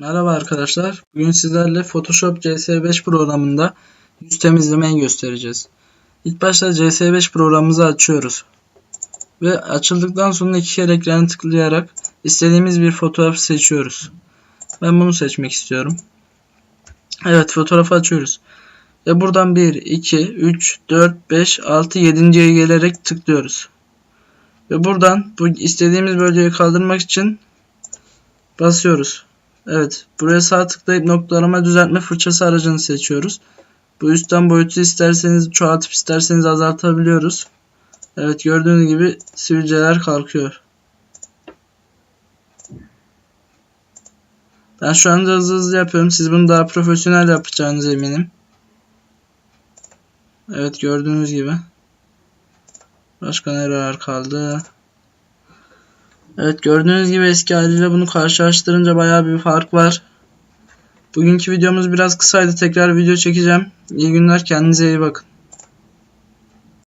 Merhaba arkadaşlar. Bugün sizlerle Photoshop CS5 programında yüz temizlemeyi göstereceğiz. İlk başta CS5 programımızı açıyoruz. Ve açıldıktan sonra iki kere ekranı tıklayarak istediğimiz bir fotoğraf seçiyoruz. Ben bunu seçmek istiyorum. Evet fotoğrafı açıyoruz. Ve buradan 1, 2, 3, 4, 5, 6, 7.ye gelerek tıklıyoruz. Ve buradan bu istediğimiz bölgeyi kaldırmak için basıyoruz. Evet. Buraya sağ tıklayıp noktalama düzeltme fırçası aracını seçiyoruz. Bu üstten boyutu isterseniz çoğaltıp isterseniz azaltabiliyoruz. Evet gördüğünüz gibi sivilceler kalkıyor. Ben şu anda hızlı hızlı yapıyorum. Siz bunu daha profesyonel yapacağınız eminim. Evet gördüğünüz gibi. Başka nereler kaldı? Evet gördüğünüz gibi eski haliyle bunu karşılaştırınca bayağı bir fark var. Bugünkü videomuz biraz kısaydı. Tekrar video çekeceğim. İyi günler. Kendinize iyi bakın.